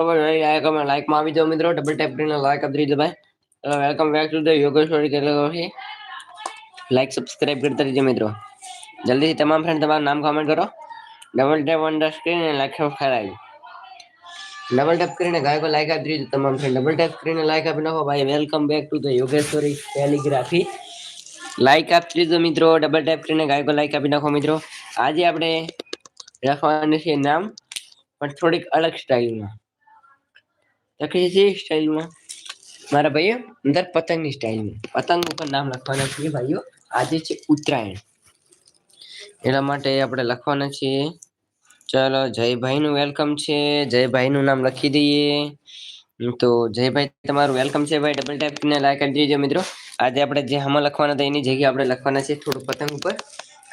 લાઈકમાં આવી જાવ મિત્રો. ડબલ ટેપ કરીને લાઈક આપી દીજો ભાઈ. Welcome back to the Yogeshwari like subscribe કરતા રહેજો મિત્રો. જલ્દીથી તમામ ફ્રેન્ડ તમારું નામ કોમેન્ટ કરો. Double tap on the screen અને લાઈક સબસ્ક્રાઇબ ડબલ ટેપ કરીને ગાયકો લાઈક આપી દીજો તમામ ફ્રેન્ડ ડબલ ટેપ કરીને લાઈક આપી નાખો ભાઈ. Welcome back to the Yogeshwari calligraphy like આપી દીધો મિત્રો. ડબલ ટેપ કરીને ગાયકો લાઈક આપી નાખો મિત્રો. આજે આપણે રાખવાનું છે નામ, પણ થોડીક અલગ સ્ટાઇલમાં લખી છે સ્ટાઇલમાં મારા ભાઈઓ, અંદર પતંગની સ્ટાઇલમાં પતંગ ઉપર નામ લખવાના છીએ ભાઈઓ. આજે છે ઉત્તરાયણ. એના માટે આપણે લખવાના છીએ. ચાલો, જયભાઈનું વેલકમ છે. જયભાઈનું નામ લખી દઈએ. તો જયભાઈ, તમારું વેલકમ છે ભાઈ. ડબલ ટેપ ને લાઈક કરી દેજો મિત્રો. આજે આપણે જે હમણાં લખવાના હતા એની જગ્યાએ આપણે લખવાના છે થોડું પતંગ ઉપર.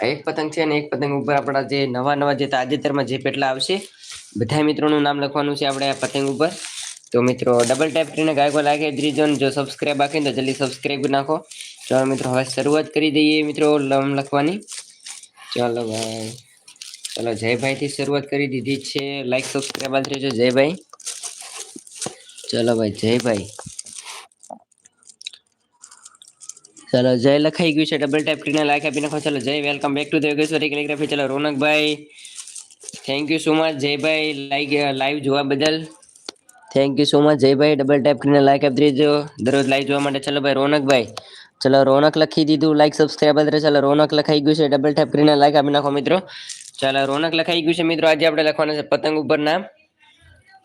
એક પતંગ છે અને એક પતંગ ઉપર આપણા જે નવા નવા જે તાજેતરમાં જે પેટલા આવશે. બધા મિત્રોનું નામ લખવાનું છે આપણે આ પતંગ ઉપર. તો મિત્રો ડબલ ટેપ કરીને ગાયકો લાગે ત્રીજો જો સબસ્ક્રાઇબ બાકી તો જલ્દી સબસ્ક્રાઇબ નાખો ચાલો મિત્રો હવે શરૂઆત કરી દઈએ મિત્રો નામ લખવાની ચાલો ભાઈ ચાલો જયભાઈ થી શરૂઆત કરી દીધી છે લાઈક સબસ્ક્રાઇબ આલજો જયભાઈ ચાલો ભાઈ જયભાઈ ચાલો જય લખાઈ ગયું છે ડબલ ટેપ કરીને લાઈક આપી નાખો ચાલો Jay welcome back to the Yogeshwari calligraphy ચાલો રોનકભાઈ thank you so much Jaybhai like live જોવા બદલ thank you so much Jaybhai double tap કરીને લાઈક આપી દેજો દરરોજ લાઈવ જોવા માટે ચાલો ભાઈ રોનકભાઈ ચલો રોનક લખી દીધું લાઈક સબસ્ક્રાઈબ ચાલો રોનક લખાઈ ગયું છે ડબલ ટેપ કરીને લાઈક આપી નાખો મિત્રો ચાલો રોનક લખાઈ ગયું છે મિત્રો આજે આપણે લખવાના છે પતંગ ઉપર નામ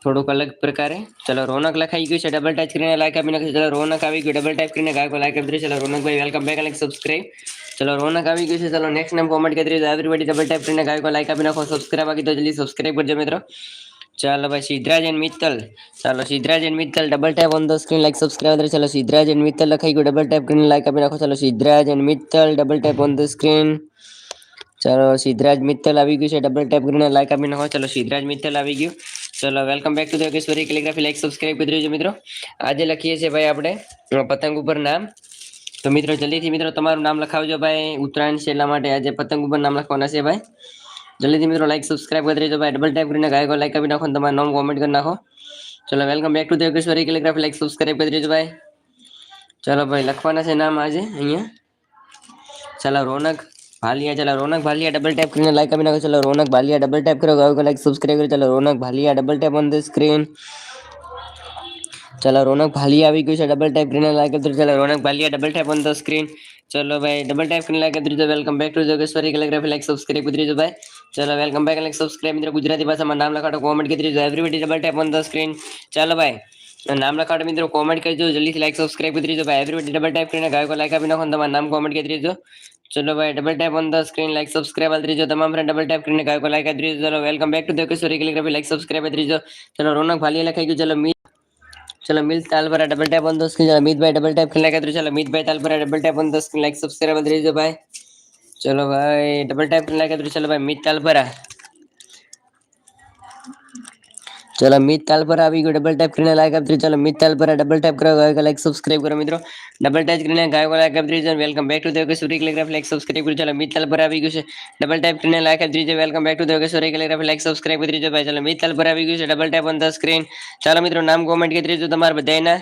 થોડુંક અલગ પ્રકારે ચલો રોનક લખાઈ ગયું છે ડબલ ટાચ કરીને લાઈક આપી નાખી ચલો રોનક આવી ગયું ડબલ ટાઈપ કરીને ગાયકો લાઈક આપી ચલો રોનકભાઈ વેલકમ બેક લાઈક સબસ્ક્રાઇબ ચલો રોનક આવી ગયું છે ચલો નેક્સ્ટ નેમ કોમેન્ટ કરી દીધું એવરીબડી ડબલ ટાઈપ કરીને ગાયકો લાઈક આપી નાખો સબસ્ક્રાઇબ આપી તો જલ્દી સબસ્ક્રાઇબ કરજો મિત્રો ચાલો ભાઈ સિદ્ધરાજ એન્ડ મિત્તલ ચાલો Siddhraj and Mittal double tap on the screen like subscribe ચાલો સિદ્ધરાજ એન્ડ મિત્તલ લખાઈ ગયું ડબલ ટેપ કરીને લાઈક આપી નાખો ચાલો Siddhraj and Mittal double tap on the screen ચાલો સિદ્ધરાજ મિત્તલ આવી ગયું છે ડબલ ટેપ કરીને લાઈક આપી નાખો ચાલો સિદ્ધરાજ મિત્તલ આવી ગયું ચલો welcome back to the Yogeshwari calligraphy like subscribe કરી દેજો મિત્રો આજે લખીએ છીએ ભાઈ આપણે પતંગ ઉપર નામ તો મિત્રો જલ્દીથી મિત્રો તમારું નામ લખાવજો ભાઈ ઉત્તરાયણ છે એટલા માટે આજે પતંગ ઉપર નામ લખવાના છે ભાઈ જલ્દીથી મિત્રો લાઈક સબસ્ક્રાઇબ કરી દેજો ભાઈ ડબલ ટાઈપ કરીને ગાયકો લાઈક આપી નાખો તમારું નામ કોમેન્ટ કરી નાખો ચલો welcome back to the Yogeshwari calligraphy like subscribe કરી દેજો ભાઈ ચલો ભાઈ લખવાના છે નામ આજે અહીંયા ચાલો રોનક ભાલિયા ચલો રોનક ભાલિયા ડબલ ટેપ કરીને લાઈક આપી નાખો ચલો રોનક ભાલિયા ડબલ ટેપ કરો ગાયો લાઈક સબસ્ક્રાઇબ કરો ચલો Ronak Bhaliya double tap on the screen ચલો રોનક ભાલિયા આવી ગયું છે ડબલ ટેપ કરીને લાઈક કરી ચલો Ronak Bhaliya double tap on the screen ચલો ભાઈ ડબલ ટેપ કરીને લાઈક કરી welcome back to Jogeshwari calligraphy like subscribe કરી દીધું ભાઈ ચલો વેલકમ બેક લાઈક સબસ્ક્રાઇબ મિત્રો ગુજરાતી ભાષામાં નામ લખાડો કોમેન્ટ કરી દીધું everybody double tap on the screen ચાલો ભાઈ નામ લખાડો મિત્રો કોમેન્ટ કરજો જલ્દીથી લાઈક સબસ્ક્રાઇબ કરી દીધો ભાઈ એવરીબડી ડબલ ટેપ કરીને ગાયકો લાઈક આપી નાખો તમારું નામ કોમેન્ટ કરી દીધો ચલો ભાઈ double tap on the screen like subscribe કરી દીજો તમામ ફ્રેન્ડ ડબલ ટેપ કરીને ગાયકો લાઈક કરી દીજો ચલો welcome back to the Keshori calligraphy like subscribe કરી દીજો ચલો રોનક ભાલિયા લખાઈ ગયું ચલો મી ચલો મિલ Talpara double tap on the screen ચલો મિતભાઈ ડબલ ટેપ કરીને લાઈક કરી ચલો મિતભાઈ Talpara double tap on the screen like subscribe કરી દીજો ભાઈ ચલો ભાઈ ડબલ ટેપ કરીને લાઈક કરી ચલો ભાઈ મિત તાલપરા ચલો મિત તાલ પર આવી ગયો ડબલ ટેપ કરીને લાઈક આપી ચલો Mit Talpara double tap કરો લાઈક સબસ્ક્રાઇબ કરો મિત્રો ડબલ ટેપ કરીને ગાયો લાઈક આપી welcome back to the Surya calligraph like subscribe કરી ચલો મિત તાલ પર આવી ગયું છે ડબલ ટેપ કરીને લાઈક આપી welcome back to the Surya calligraph like subscribe કરી દીજો ભાઈ ચલો મિત તાલ પર આવી ગયું છે double tap on the screen ચાલો મિત્રો નામ કોમેન્ટ કરી દીજો તમારા બધાના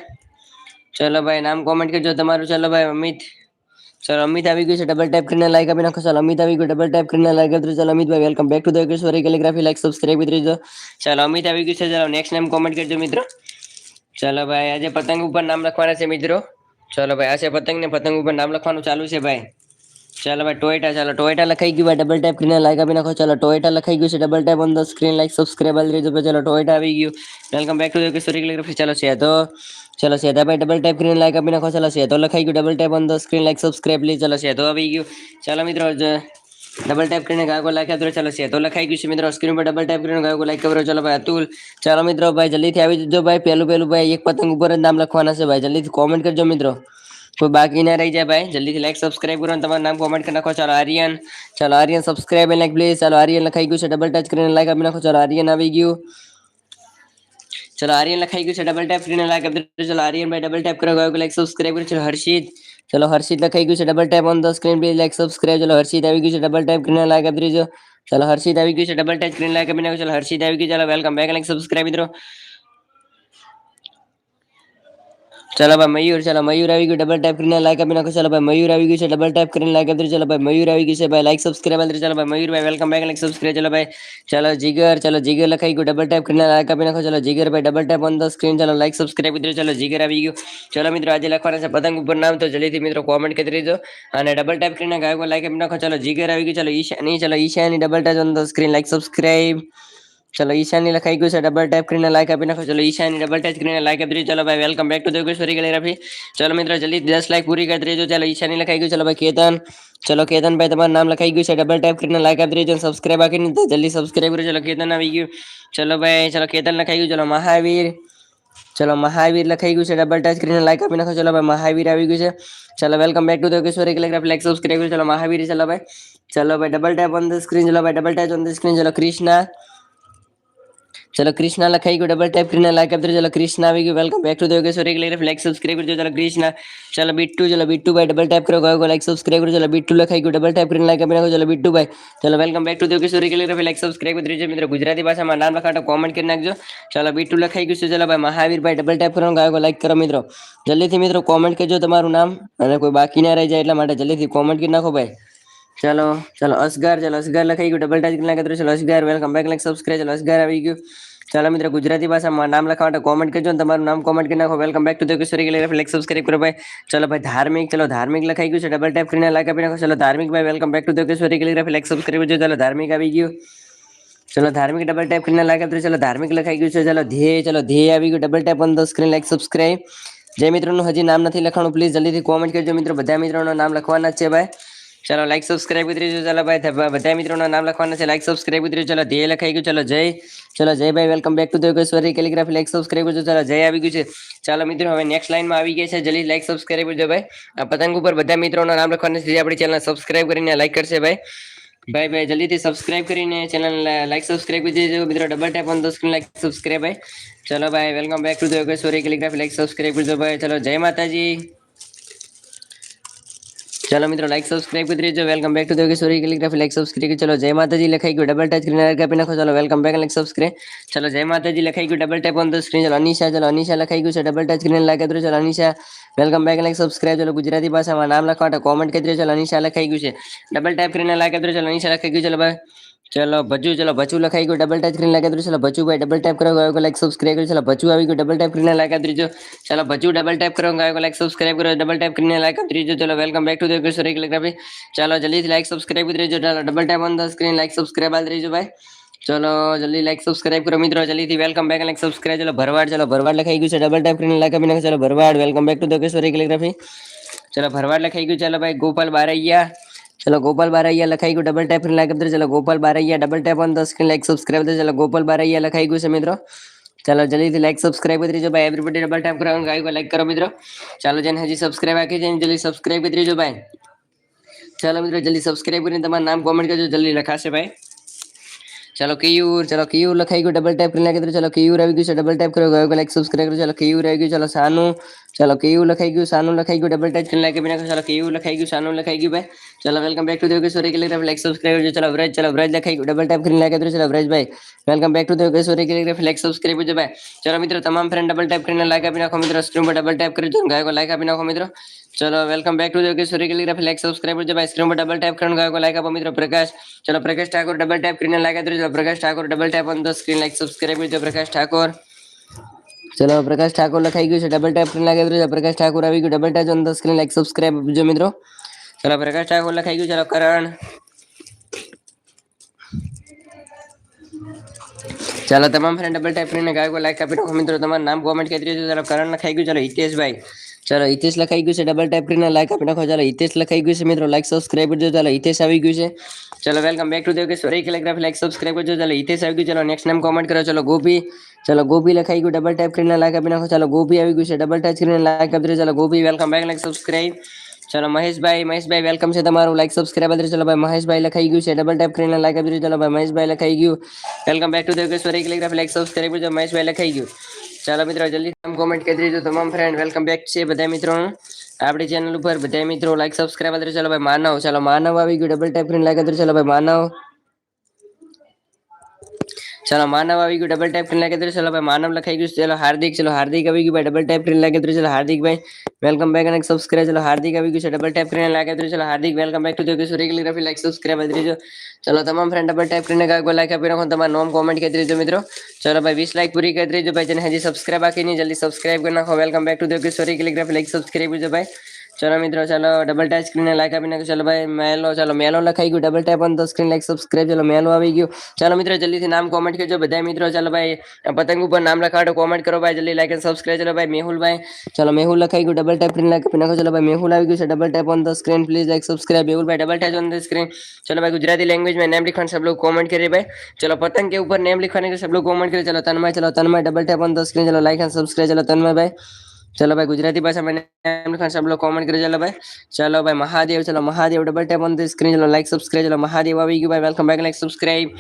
ચલો ભાઈ નામ કોમેન્ટ કરજો તમારું ચલો ભાઈ અમિત ચલો અમિત આવી ગયું છે ડબલ ટેપ કરીને લાઈક આપી નાખો સર અમિત આવી ગયું ડબલ ટેપ કરીને લાઈક આપી ચાલો Amitbhai welcome back to the Yogeshwari calligraphy like subscribe કરી દીજો ચાલો અમિત આવી ગયું છે ચાલો નેક્સ્ટ નેમ કોમેન્ટ કરજો મિત્રો ચાલો ભાઈ આજે પતંગ ઉપર નામ લખવાના છે મિત્રો ચાલો ભાઈ આજે પતંગ ને પતંગ ઉપર નામ લખવાનું ચાલુ છે ભાઈ ચાલો ભાઈ ટોયટા ચાલો ટોયટા લખાઈ ગયું ભાઈ ડબલ ટેપ કરીને લાઈક આપી નાખો ચાલો ટોયટા લખાઈ ગયું છે double tap on the screen like subscribe કરી દેજો ચાલો ટોયટા આવી ગયું welcome back to Yogeshwari calligraphy ચાલો છે તો ચલો સેધાભાઈ ડબલ ટાઈપ કરીને લાઈક આપી નાખો ચલો સેધો લખાઈ ગયું double type on the screen like subscribe please ચલો સેધો આવી ગયું ચાલો મિત્રો ડબલ ટાઈપ કરીને ગાયકો લાઈક આપજો ચાલો સેધો લખાઈ ગયું છે મિત્રો સ્ક્રીન પર ડબલ ટાઈપ કરીને ગાયકો લાઈક કરો ચલો ભાઈ અતુલ ચાલો મિત્રો ભાઈ જલ્દીથી આવી જજો ભાઈ પહેલું પહેલું ભાઈ એક પતંગ ઉપર જ નામ લખવાના છે ભાઈ જલ્દીથી કોમેન્ટ કરજો મિત્રો કોઈ બાકી ના રહી જાય ભાઈ જલ્દીથી લાઈક સબસ્ક્રાઇબ કરો તમારું નામ કોમેન્ટ કરી નાખો ચાલો આર્યન ચાલો આર્યન સબસ્ક્રાઇબ લાઈક પ્લીઝ ચાલો આર્યન લખાઈ ગયું છે ડબલ ટચ કરીને લાઈક આપી નાખો ચાલો આર્યન આવી ગયું ચલો આર્યન લખાઈ ગયું છે ડબલ ટેપ કરીને લાઈક આપી ચલો આર્યન ભાઈ ડબલ ટેપ કરો ગયો લાઈક સબસ્ક્રાઇબ કરો ચલો હર્ષિત ચલો હર્ષિત લખાઈ ગયું છે double tap on the screen please like subscribe ચલો હર્ષિત આવી ગયું છે ડબલ ટેપ કરીને લાઈક આપી દેજો ચલો હર્ષિત આવી ગયું છે ડબલ ટેપ કરીને લાઈક આપી નાખો ચલો હર્ષિત આવી ગયું ચલો વેલકમ બેક લાઈક સબસ્ક્રાઇબ મિત્રો ચાલો ભાઈ મયુર ચાલો મયુર આવી ગયું ડબલ ટેપ કરીને લાઈક આપી નાખો ચાલો ભાઈ મયુર આવી ગયું છે ડબલ ટેપ કરીને લાઈક આપી ચાલો ભાઈ મયુર આવી ગયું છે ભાઈ લાઈક સબસ્ક્રાઇબ આપી ચાલો ભાઈ મયુર ભાઈ વેલકમ બેક લાઈક સબસ્ક્રાઇબ ચાલો ભાઈ ચાલો જીગર ચાલો જીગર લખાઈ ગયું ડબલ ટેપ કરીને લાઈક આપી નાખો ચાલો જીગર ભાઈ double tap on the screen ચાલો લાઈક સબસ્ક્રાઇબ કરી ચાલો જીગર આવી ગયું ચાલો મિત્રો આજે લખવાના છે પતંગ ઉપર નામ તો જલ્દીથી મિત્રો કોમેન્ટ કરી દેજો અને ડબલ ટેપ કરીને ગાયકો લાઈક આપી નાખો ચાલો જીગર આવી ગયું ચાલો ઈશાની ચાલો Ishani double tap on the screen like subscribe ચલો ઈશાની લખાઈ ગયું છે ડબલ ટેપ કરીને લાઈક આપી નાખો ચલો ઈશાની ડબલ ટેપ કરીને લાઈક આપી દીધી ચલો ભાઈ welcome back to Devkeshwari calligraphy ચલો મિત્રો જલ્દી દસ લાઈક પૂરી કરી દેજો ચાલો ઈશાની લખાઈ ગયું ચલો ભાઈ કેતન ચલો કેતનભાઈ તમારું નામ લખાઈ ગયું છે ડબલ ટેપ કરીને લાઈક આપી દેજો સબસ્ક્રાઇબ બાકી નહીં જલ્દી સબસ્ક્રાઇબ કરજો ચલો કેતન આવી ગયું ચલો ભાઈ ચલો કેતન લખાઈ ગયું ચલો મહાવીર ચલો મહાવીર લખાઈ ગયું છે ડબલ ટચ કરીને લાઈક આપી નાખો ચલો ભાઈ મહાવીર આવી ગયું છે ચલો welcome back to the Keshwari calligraph like subscribe ચલો મહાવીર ચલો ભાઈ ચલો ભાઈ double tap on the screen ચલો ભાઈ double tap on the screen ચલો ક્રિષ્ના ચલો કૃષ્ણ લખાઈ ગયું ડબલ ટાઈપ કરીને લાઈક આપી ચલો કૃષ્ણ આવી ગયું welcome back to the Yogeshwari clear like subscribe કરજો ચલો કૃષ્ણ ચલો બીટુ ચલો બીટુ ભાઈ ડબલ ટાઈપ કરો ગયો લાઈક સબસ્ક્રાઇબ કરજો ચલો બીટુ લખાઈ ગયું ડબલ ટાઈપ કરીને લાઈક આપી નાખો ચલો બીટુ ભાઈ ચલો welcome back to the Yogeshwari clear like subscribe કરી દેજો મિત્રો ગુજરાતી ભાષામાં નામ લખાતો કોમેન્ટ કરી નાખજો ચલો બીટુ લખાઈ ગયું છે ચલો ભાઈ મહાવીર ભાઈ ડબલ ટાઈપ કરો ગાયો લાઈક કરો મિત્રો જલ્દીથી મિત્રો કોમેન્ટ કરજો તમારું નામ અને કોઈ બાકી ના રહી જાય એટલા માટે જલ્દીથી કોમેન્ટ કરી નાખો ભાઈ ચલો ચલો, અસગર ચલો, અસગર લખાઈ ગયું ડબલ ટાચ લાગે ચલો, Asgar welcome back like subscribe ચલો, અસગર આવી ગયું. ચાલો મિત્રો, ગુજરાતી ભાષામાં નામ લખવા માટે કોમેન્ટ કરજો અને તમારું નામ કોમેન્ટ કરી નાખો. Welcome back to the Kishori gallery like subscribe કરો ભાઈ. ચલો ભાઈ, ધાર્મિક, ચલો, ધાર્મિક લખાઈ ગયું છે ડબલ ટાઈપ કરીને લાઈક આપી નાખો. ચલો, ધાર્મિક ભાઈ welcome back to the Kishori gallery like subscribe કરજો. ચલો, ધાર્મિક આવી ગયું. ચલો, ધાર્મિક ડબલ ટાઈપ કરીને લાઈક આપી ચલો, ધાર્મિક લખાઈ ગયું છે. ચલો, ધ્યેય ચલો, ધ્યેય આવી ગયું. Double type on the screen like subscribe જે મિત્રોનું હજી નામ નથી લખવાનું પ્લીઝ જલ્દીથી કોમેન્ટ કરજો મિત્રો. બધા મિત્રોનું નામ લખવાના છે ભાઈ. ચલો લાઈક સબસ્ક્રાઇબ કરી દેજો ચાલો ભાઈ બધા મિત્રોના નામ લખવાના છે. લાઈક સબસ્ક્રાઇબ કરી ચલો, ધ્યેય લખાઈ ગયું. ચલો, જય. ચલો, જય ભાઈ welcome back to Devkeshwari calligraphy like subscribe કરજો ચાલો, જય આવી ગયું છે. ચાલો, મિત્રો, હવે નેક્સ્ટ લાઈનમાં આવી ગયા છે. જલ્દી લાઈક સબસ્ક્રાઇબ કરજો ભાઈ. આ પતંગ ઉપર બધા મિત્રોના નામ લખવાના છે. જે આપણી ચેનલ સબસ્ક્રાઇબ કરીને લાઈક કરશે ભાઈ. ભાઈ ભાઈ, જલ્દીથી સબસ્ક્રાઇબ કરીને ચેનલ લાઈક સબસ્ક્રાઇબ કરી દેજો મિત્રો double tap on the screen like subscribe ભાઈ. ચલો, ભાઈ welcome back to Devkeshwari calligraphy like subscribe કરજો ભાઈ. ચલો, જય માતાજી. ચાલો મિત્રો લાઈક સબસ્ક્રાઇબ કરી દેજો welcome back to the Yogeshwari calligraphy like subscribe ચલો જય માતાજી લખાઈ ગયું ડબલ ટચ કરીને લાઈક આપી નાખો ચલો વેલકમ બેક લાઈક સબસ્ક્રાઇબ ચલો જય માતાજી લખાઈ ગયું double tap on the screen ચલો અનિશા ચલો અનિશા લખાઈ ગયું છે ડબલ ટચ કરીને લાઈક આપી ચલો Anisha welcome back like subscribe ચલો ગુજરાતી ભાષામાં નામ લખવા માટે કોમેન્ટ કરી ચલો અનિશા લખાઈ ગયું છે ડબલ ટેપ કરીને લાઈક આપી ચલો અનિશા લખાઈ ગયું ચલો ભાઈ ચલો ભજુ ચલો ભચુ લખાઈ ગયું ડબલ ટેપ કરીને લાઈક આપી ચલો ભચુ ભાઈ ડબલ ટેપ કરો ગાયો લાઈક સબસ્ક્રાઇબ કરો ચલો ભચુ આવી ગયું ડબલ ટેપ કરીને લાઈક આપી દીજો ચલો ભચુ ડબલ ટેપ કરો ગાયો લાઈક સબસ્ક્રાઇબ કરો ડબલ ટેપ કરીને લાઈક આપી દીજો ચલો welcome back to the Kishori calligraphy ચાલો જલ્દીથી લાઈક સબસ્ક્રાઇબ કરી દેજો ચાલો double tap on the screen like subscribe આલી દેજો ભાઈ ચલો જલ્દી લાઈક સબસ્ક્રાઇબ કરો મિત્રો જલ્દીથી વેલકમ બેક લાઈક સબસ્ક્રાઇબ ચલો ભરવાડ ચલો ભરવાડ લખાઈ ગયું છે ડબલ ટેપ કરીને લાઈક આપી નાખો ચલો Bharwad welcome back to the Kishori calligraphy ચલો ભરવાડ લખાઈ ગયું ચાલો ભાઈ ગોપાલ બારૈયા ચલો ગોપાલ બારૈયા લખાઈ ગયું ડબલ ટેપ કરીને લાઈક આપી ચલો Gopal Baraiya double tap on the screen like subscribe દે ચલો ગોપાલ બારૈયા લખાઈ ગયું છે મિત્રો ચાલો જલ્દીથી લાઈક સબસ્ક્રાઇબ કરી દેજો ભાઈ એવરીબડી ડબલ ટેપ કરો ગાયો લાઈક કરો મિત્રો ચાલો જેને હજી સબસ્ક્રાઇબ બાકી છે એને જલ્દી સબસ્ક્રાઇબ કરી દેજો ભાઈ ચાલો મિત્રો જલ્દી સબસ્ક્રાઇબ કરીને તમારું નામ કોમેન્ટ કરજો જલ્દી લખાશે ભાઈ चलो क्यूर चलो क्यूर, लखाई को डबल टैप करने के तरह तो चलो क्यूर आई गयो डबल टैप करो गयो को लाइक सब्सक्राइब करो, चलो क्यूर आई गयो चलो सानू, चलो क्यू लखाई को, सानू, लखाई को डबल टैप करने के बिना तो चलो क्यू लखाई को, सानू, लखाई को भाई चलो वेलकम बैक टू देवगे सोरे के लिए लाइक सब्सक्राइब करो, चलो व्रज चलो व्रज लखाई को डबल टैप करने के तरह तो चलो व्रज भाई वेलकम बैक टू देवगे सोरे के लिए लाइक सब्सक्राइब करो भाई चलो मित्र, तमाम फ्रेंड डबल टैप करने लाइक अभी अपना मित्र स्क्रीन पर डबल टैप करो गयो को लाइक अभी अपना मित्र। welcome back to the Yogeshwari calligraph like subscribe કરજો ભાઈ સ્ક્રીન પર ડબલ ટેપ કરીને ગાયકો લાઈક આપો મિત્રો પ્રકાશ ચલો પ્રકાશ ઠાકોર ડબલ ટેપ કરીને લાઈક આપી દીધું Prakash Thakor double tap on the screen like subscribe કરજો પ્રકાશ ઠાકોર ચલો પ્રકાશ ઠાકોર લખાઈ ગયું છે ડબલ ટેપ કરીને લાગી દીધું પ્રકાશ ઠાકોર આવી ગયું double tap on the screen like subscribe આપજો મિત્રો ચલો પ્રકાશ ઠાકોર લખાઈ ગયું ચલો કરણ ચાલો તમામ ફ્રેન્ડ ડબલ ટાઈપ કરીને ગાયકો લાઈક આપી નાખો મિત્રો તમારું નામ કોમેન્ટ કરી દેજો ચાલો કરણ લખાઈ ગયું ચાલો હિતેશભાઈ ચાલો હિતેશ લખાઈ ગયું છે ડબલ ટાઈપ કરીને લાઈક આપી નાખો ચાલો હિતેશ લખાઈ ગયું છે મિત્રો લાઈક સબસ્ક્રાઇબ કરજો ચાલો હિતેશ આવી ગયું છે ચાલો વેલકમ બેક ટુ દેવ કે સોરી કેલિગ્રાફી લાઈક સબસ્ક્રાઇબ કરજો ચાલો હિતેશ આવી ગયું ચાલો નેક્સ્ટ નેમ કોમેન્ટ કરો ચાલો ગોપી ચાલો ગોપી લખાઈ ગયું ડબલ ટાઈપ કરીને લાઈક આપી નાખો ચાલો ગોપી આવી ગયું છે ડબલ ટાઈપ કરીને લાઈક આપી દેજો ચાલો Gopi welcome back like subscribe ચલો મહેશભાઈ મહેશભાઈ વેલકમ છે તમારું લાઈક સબસ્ક્રાઇબ કરી ચલો ભાઈ મહેશભાઈ લખાઈ ગયું છે ડબલ ટેપ કરીને લાઈક આપી ચલો ભાઈ મહેશભાઈ લખાઈ ગયું welcome back to the Yogeshwari calligraph like subscribe કરજો મહેશભાઈ લખાઈ ગયું ચાલો મિત્રો, જલ્દી નામ કોમેન્ટ કરી દેજો તમામ ફ્રેન્ડ વેલકમ બેક છે બધા મિત્રો. આપણી ચેનલ ઉપર બધા મિત્રો લાઈક સબસ્ક્રાઇબ કરી ચાલો ભાઈ, માનવ, ચાલો માનવ આવી ગયું. ડબલ ટાઈપ કરીને લાઈક કરી ચાલો ભાઈ, માનવ. ચલો માનવ આવી ગયું ડબલ ટાઈપ કરીને લાગે ચલો ભાઈ માનવ લખાઈ ગયું ચલો હાર્દિક ચલો હાર્દિક આવી ગયું ભાઈ ડબલ ટાઈપ કરીને લાગે ચલો હાર્દિક ભાઈ વેલકમ બેક અને સબસ્ક્રાઇબ ચલો હાર્દિક આવી ગયું છે ડબલ ટાઈપ કરીને લાગે ચલો Hardik welcome back to the Kishor calligraphy like subscribe કરી દેજો ચલો તમામ ફ્રેન્ડ ડબલ ટાઈપ કરીને કાંઈક લાઈક આપી રાખો તમારું નોમ કોમેન્ટ કરી દેજો મિત્રો ચલો ભાઈ વીસ લાઈક પૂરી કરી દેજો ભાઈ જેને હજી સબસ્ક્રાઇબ બાકી નહીં જલ્દી સબસ્ક્રાઇબ કરી નાખો welcome back to the Kishor calligraphy like subscribe કરજો ભાઈ ચલો મિત્રો ચાલો ડબલ ટાઈપ સ્ક્રીન લાઈક આપી નાખો ચલો ભાઈ મેલો ચાલો મેલો લખાઈ ગયું double type on the screen like subscribe ચલો મેલો આવી ગયું ચાલો મિત્રો જલ્દીથી નામ કોમેન્ટ કરજો બધા મિત્રો ચાલો ભાઈ પતંગ ઉપર નામ લખાડો કોમેન્ટ કરો ભાઈ જલ્દી લાઈક અને સબસ્ક્રાઇબ ચલો ભાઈ મેહુલભાઈ ચલો મેહુલ લખાઈ ગયું ડબલ ટાઈપ સ્ક્રીન લાઈક આપી નાખો ચલો ભાઈ મેહુલ આવી ગયું છે double type on the screen please like subscribe Mehulbhai double type on the screen चलो भाई गुजराती लैंग्वेज में नेम लिखवाने सब लोग कमेंट करिए भाई चलो पतंग के ऊपर नेम लिखवाने के सब लोग कमेंट करिए चलो तन्मय चलो Tanmay double tap on the screen चलो लाइक एंड सब्सक्राइब चलो तन्मय भाई चलो भाई, गुजराती भाषा में सब लोग कमेंट करो चलो भाई। चलो भाई, महादेव, चलो Mahadev double tap on the screen चलो लाइक सब्सक्राइब चलो महादेव आई भाई। वेलकम बैक लाइक सब्सक्राइब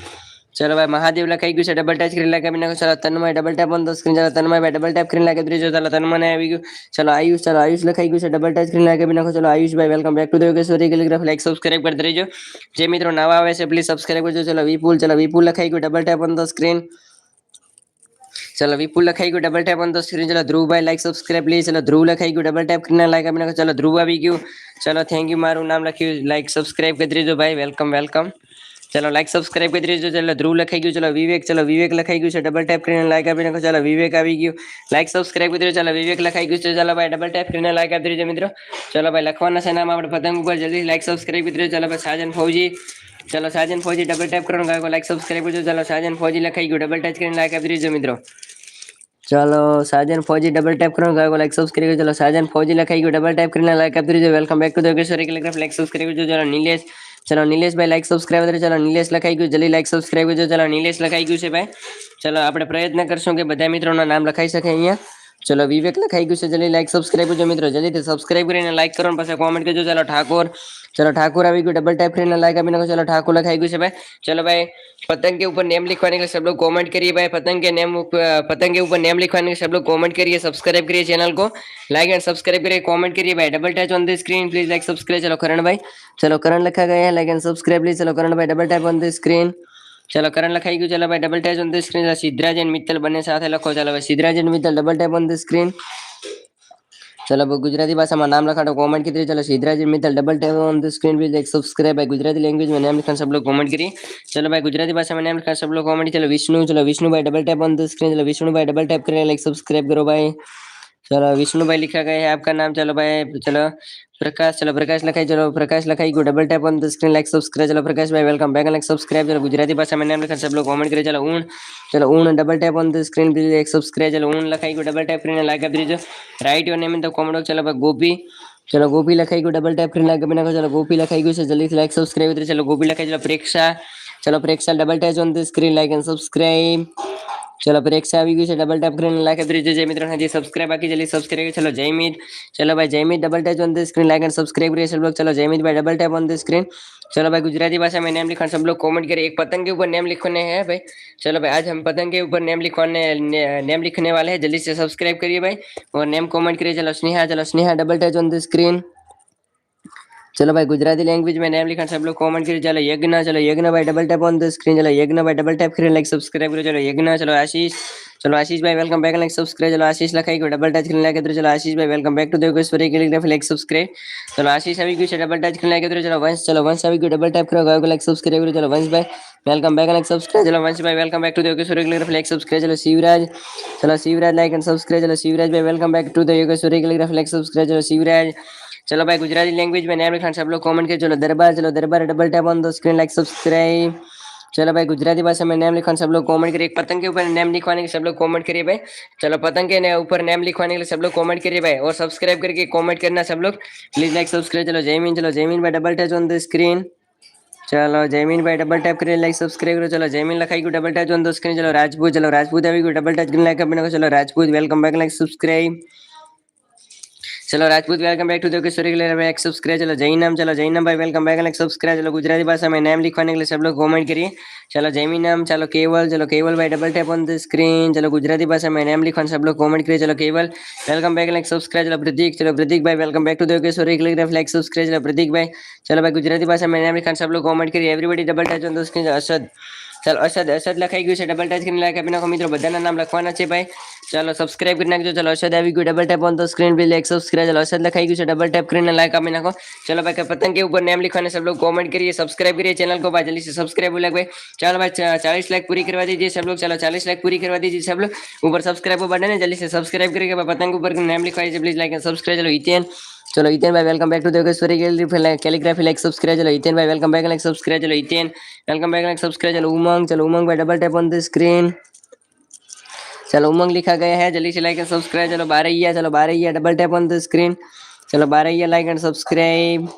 चलो भाई, महादेव ला कई गुस्सा डबल टैप स्क्रीन लगा मैंने चलो तन double tap on the screen चलो तन मैं डबल टैप स्क्रीन लगा दीजिए चलो तन मैंने आई चलो आयुष चलो आयुष ला कई गुस्सा डबल टैप स्क्रीन लगा मैंने चलो आयुष भाई welcome back to Deveshwari telegraph like subscribe कर दीजिए जे मित्रों नवा से प्लीज़ सब्सक्राइब कर दो चलो विपुल चलो विपुल ला कई double tap on the screen ચલો વિપુલ લખાઈ ગયું double tap on the screen ચલો ધ્રુવભાઈ લાઈક સબસ્ક્રાઇબ પ્લીઝ ચલો ધ્રુવ લખાઈ ગયું ડબલ ટેપ કરીને લાઈક આપી નાખો ચલો ધ્રુવ આવી ગયું ચલો થેન્ક યુ મારું નામ લખ્યું લાઈક સબસ્ક્રાઇબ કરી દેજો ભાઈ વેલકમ વેલકમ ચલો લાઈક સબસ્ક્રાઇબ કરી દેજો ચલો ધ્રુવ લખાઈ ગયું ચલો વિવેક ચલો વિવેક લખાઈ ગયું છે ડબલ ટેપ કરીને લાઈક આપી નાખો ચલો વિવેક આવી ગયું લાઈક સબસ્ક્રાઇબ કરી દેજો ચલો વિવેક લખાઈ ગયું છે ચલો ભાઈ ડબલ ટેપ કરીને લાઈક આપી દેજો મિત્રો ચલો ભાઈ લખવાના છે નામ આપણે પતંગ ઉપર જલ્દી લાઈક સબસ્ક્રાઇબ કરી દેજો ચલો ભાઈ સાજન ફૌજી ચલો સાજન ફૌજી ડબલ ટેપ કરો લાઈક સબસ્ક્રાઇબ કરજો ચલો સાજન ફૌજી લખાઈ ગયું ડબલ ટેચ કરીને લાઈક આપી દેજો મિત્રો ચલો સાજન ફૌજી ડબલ ટેપ કરો ગાયો લાઈક સબસ્ક્રાઇબ કરજો ચલો સાજન ફૌજી લખાઈ ગયું ડબલ ટેપ કરીને લાઈક આપી દેજો welcome back to the Yogeshwari calligraph like subscribe કરજો ચલો નિલેશ ચલો નિલેશભાઈ લાઈક સબસ્ક્રાઇબ કરજો ચલો નિલેશ લખાઈ ગયું જલ્દી લાઈક સબસ્ક્રાઇબ કરજો ચલો નિલેશ લખાઈ ગયું છે ભાઈ ચલો આપણે પ્રયત્ન કરશું કે બધા મિત્રોના નામ લખાઈ શકે અહીંયા ચલો વિવેક લખાઈ ગયું છે જલ્દી લાઈક સબસ્ક્રાઇબ કરજો મિત્રો જલ્દીથી સબસ્ક્રાઇબ કરીને લાઈક કરો અને પછી કોમેન્ટ કરજો ચલો ઠાકોર ચલો ઠાકોર આવી ગયું ડબલ ટાઈપ કરીને લાઈક આપી નાખો ચલો ઠાકોર લખાઈ ગયું છે ભાઈ ચલો ભાઈ पतंग के ऊपर नेम लिखवाने के लिए सब लोग कमेंट करिए भाई पतंग के नेम पतंग के ऊपर नेम लिखवाने के लिए सब लोग कमेंट करिए सब्सक्राइब करिए चैनल को लाइक एंड सब्सक्राइब करिए कमेंट करिए भाई double touch on the screen please like subscribe चलो करण भाई चलो करण लिखा गया है लाइक एंड सब्सक्राइब प्लीज चलो करण भाई double tap on the screen ચલો કરણ લખાઈ ગયું ચલો ભાઈ double tap on the screen Siddhraj and Mittal બંને સાથે લખો ચાલો ભાઈ Siddhraj and Mittal double tap on the screen ચલો ભાઈ ગુજરાતી ભાષામાં નામ લખાડો कमेंट की चलो Siddhraj Mittal double tap on the screen please एक सब्सक्राइब भाई गुजराती लैंग्वेज में नाम लिखा सब लोग कमेंट करिए चलो भाई गुजराती भाषा में नाम लिखा सब लोग कमेंट चलो विष्णु चलो विष्णु भाई double tap on the screen चलो विष्णु भाई डबल टैप करें लाइक सब्सक्राइब करो भाई चलो विष्णु भाई लिखा गया है आपका नाम चलो भाई चलो प्रकाश चलो प्रकाश लखाई चलो प्रकाश लखाई को double tap on the screen like subscribe चलो प्रकाश भाई वेलकम बैक लाइक सब्सक्राइब चलो गुजराती भाषा में नाम लिखा सब लोग कमेंट करिए चलो ऊन चलो ऊन double tap on the screen please एक सब्सक्राइब चलो ऊन लखाई को डबल टैप કરીને લાઈક આપી દેજો write your name in the comment ચલો ભાઈ ગોપી ચલો ગોપી લખાઈ ગયું ડબલ ટેપ કરીને લાઈક આપી નાખો ચલો ગોપી લખાઈ ગયું છે જલ્દીથી લાઈક સબસ્ક્રાઇબ કરી ચલો ગોપી લખાઈ ચલો પ્રેક્ષા चलो फिर एक double touch on the screen like and subscribe चलो फिर एक डबल टैप करें लाइक दीजिए जय मित्र हाँ जी सब्सक्राइब बाकी जल्दी सब्सक्राइब चलो जय मित्र, चलो भाई जय मित्र double touch on the screen like and subscribe racial ब्लॉग चलो जय मित्र, भाई double tap on the screen चलो भाई गुजराती भाषा में नेम लिखा सब लोग कॉमेंट करिए एक पतंग के ऊपर नेम लिखने हैं भाई। चलो भाई, आज हम पतंग के ऊपर नेम लिखवाने नेम लिखने वाले हैं। जल्दी से सब्सक्राइब करिए भाई और नेम कॉमेंट करिए। चलो स्नेहा चलो Sneha double touch on the screen चलो भाई, गुजराती लैंग्वेज में नेम लिखा, सब लोग कमेंट करिए। चलो, यज्ञ चलो, यज्ञ भाई double tap on the screen चलो, यज्ञ भाई डबल टैप करिए लाइक सब्सक्राइब करो चलो, यज्ञ, चलो, आशीष। चलो, आशीष भाई वेलकम बैक लाइक सब्सक्राइब चलो, आशीष लखाई को डबल टच करने लगे तो चलो, आशीष भाई welcome back to Devkeshwari calligraphy like subscribe चलो, आशीष अभी कुछ डबल टच करने लगे तो चलो, वंश चलो, वंश अभी कुछ डबल टैप करो को लाइक सब्सक्राइब करो। चलो, वंश भाई वेलकम बैक लाइक सब्सक्राइब चलो, वंश भाई welcome back to Devkeshwari calligraphy like subscribe चलो, शिवराज। चलो, शिवराज लाइक एंड सब्सक्राइब चलो, शिवराज भाई welcome back to Devkeshwari calligraphy like subscribe चलो, शिवराज। चलो भाई, गुजराती लैंग्वेज में नया ખાન सब लोग कमेंट કે चलो दरबार चलो दरबार डबल टैप ऑन દો स्क्रीन लाइक सब्सक्राइब चलो भाई, गुजराती भाषा में नेम लिखवाने सब लोग कमेंट करिए। पतंग के ऊपर नेम लिखवाने के सब लोग कमेंट करिए भाई। चलो पतंग के ऊपर नेम लिखवाने के लिए सब लोग कमेंट करिए भाई। और सब्सक्राइब करके कमेंट करना सब लोग प्लीज़ लाइक सब्सक्राइब चलो जयमीन चलो जयमीन भाई double touch on the screen चलो जयमीन भाई डबल टैप करिए लाइक सब्सक्राइब करो। चलो जयमीन लखाई को double touch on the screen चलो, राजपूत चलो, राजपूत अभी को डबल टच लाइक अपने चलो, Rajput welcome back like subscribe subscribe चलो Rajput welcome back to the Kishori like subscribe चलो जैनम चलो जैनम भाई वेलकम बैक लाइक सब्सक्राइब चलो गुजराती भाषा में नाम लिखवाने के लिए सब लोग कमेंट करिए चलो जैमिनम चलो केवल चलो केवल भाई double tap on the screen चलो गुजराती भाषा में नाम लिखवाने सब लोग कमेंट करिए चलो केवल वेलकम बैक लाइक सब्सक्राइब चलो प्रतीक चलो प्रतीक भाई welcome back to the Kishori like subscribe चलो प्रतीक भाई चलो भाई गुजराती भाषा में नाम लिखवाने सब लोग कमेंट करिए everybody double touch on the screen Arshad ચાલો અસદ અસદ લખાઈ ગયું છે ડબલ ટચ કરીને લાઈક આપી નાખો મિત્રો બધાના નામ લખવાના છે ભાઈ ચાલો સબસ્ક્રાઇબ કરી નાખજો ચાલો અસદ આવી ગયું double tap on the screen please like subscribe ચાલો અસદ લખાઈ ગયું છે ડબલ ટેપ કરીને લાઈક આપી નાખો चलो भाई पतंग के ऊपर नेम लिखवाने सब लोग कमेंट करिए सब्सक्राइब करिए चैनल को भाई जल्दी से सब्सक्राइब बोला भाई चलो भाई चालीस लाख पूरी करवा दीजिए सब लोग चलो चालीस लाख पूरी करवा दीजिए सब लोग ऊपर सब्सक्राइब बटन है जल्दी से सब्सक्राइब करके भाई पतंग के ऊपर नेम लिखवाइए प्लीज लाइक सब्सक्राइब चलो इतियन चलो इतियन भाई वेलकम बैक टू देखो देवेश्वरी कैलीग्राफी लाइक सब्सक्राइब चलो इतियन भाई वेलकम बैक लाइक सब्सक्राइब चलो इतियन वेलकम बैक लाइक सब्सक्राइब चलो उमंग चलो उमंग भाई double tap on the screen चलो उमंग लिखा गया है, जल्दी से लाइक एंड सब्सक्राइब चलो बारह चलो बारह double tap on the screen चलो बारह लाइक एंड सब्सक्राइब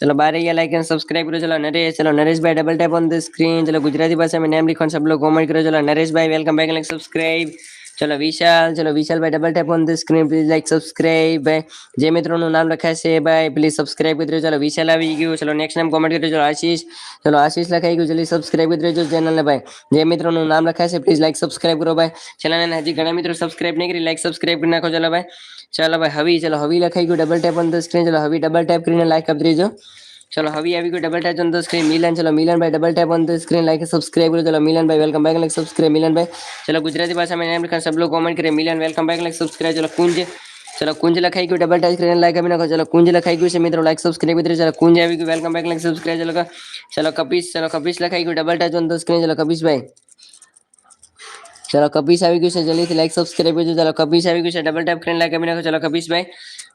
चलो बारह लाइक एंड सब्सक्राइब करो, चलो नरेश चलो नरेश भाई double tap on the screen चलो गुजराती भाषा में नेम लिखो सब लोग कमेंट करो, चलो नरेश भाई वेलकम बैक लाइक सब्सक्राइब ચલો વિશાલ ચલો વિશાલ ભાઈ double tap on the screen please like subscribe ભાઈ જે મિત્રોનું નામ લખાય છે ભાઈ પ્લીઝ સબસ્ક્રાઇબ કરી દેજો ચલો વિશાલ આવી ગયું ચલો નેક્સ્ટ નામ કોમેન્ટ કરી દેજો આશીષ ચલો આશીષ લખાઈ ગયું જલ્દી સબસ્ક્રાઇબ કરી દેજો ચેનલને ભાઈ જે મિત્રોનું નામ લખાય છે પ્લીઝ લાઈક સબસ્ક્રાઇબ કરો ભાઈ ચેનલને હજી ઘણા મિત્રો સબસ્ક્રાઇબ નહીં કરી લાઈક સબસ્ક્રાઇબ કરી નાખો ચલો ભાઈ ચાલો ભાઈ હવી ચલો હવી લખાઈ ગયું double tap on the screen ચલો હવી ડબલ ટેપ કરીને લાઈક આપી દેજો चलो हवी अभी को double tap on the screen Milan, चलो, मिलन भाई double tap on the screen like subscribe करो, चलो, मिलन भाई welcome back like subscribe Milan भाई। चलो, गुजराती भाषा में नाम लिखा, सब लोग कमेंट करें, Milan welcome back like subscribe चलो, कुंज। चलो, कुंज लखाई को डबल टैप स्क्रीन लाइक अभी ना चलो, कुंज लखाई को मित्रों लाइक सब्सक्राइब मित्र चलो, कुंज अभी वेलकम बैक लाइक सब्सक्राइब चलो चलो कपीस चलो कपीस लखाई को double tap on the screen चलो कपीस भाई। કપીશ ભાઈ ચલો કપીશ આવી ગયું છે જલ્દીથી લાઈક સબસ્ક્રાઇબ કરજો ચલો કપીશ આવી ગયું છે ડબલ ટેપ કરીને લાઈક આપી નાખો ચલો કપીશ ભાઈ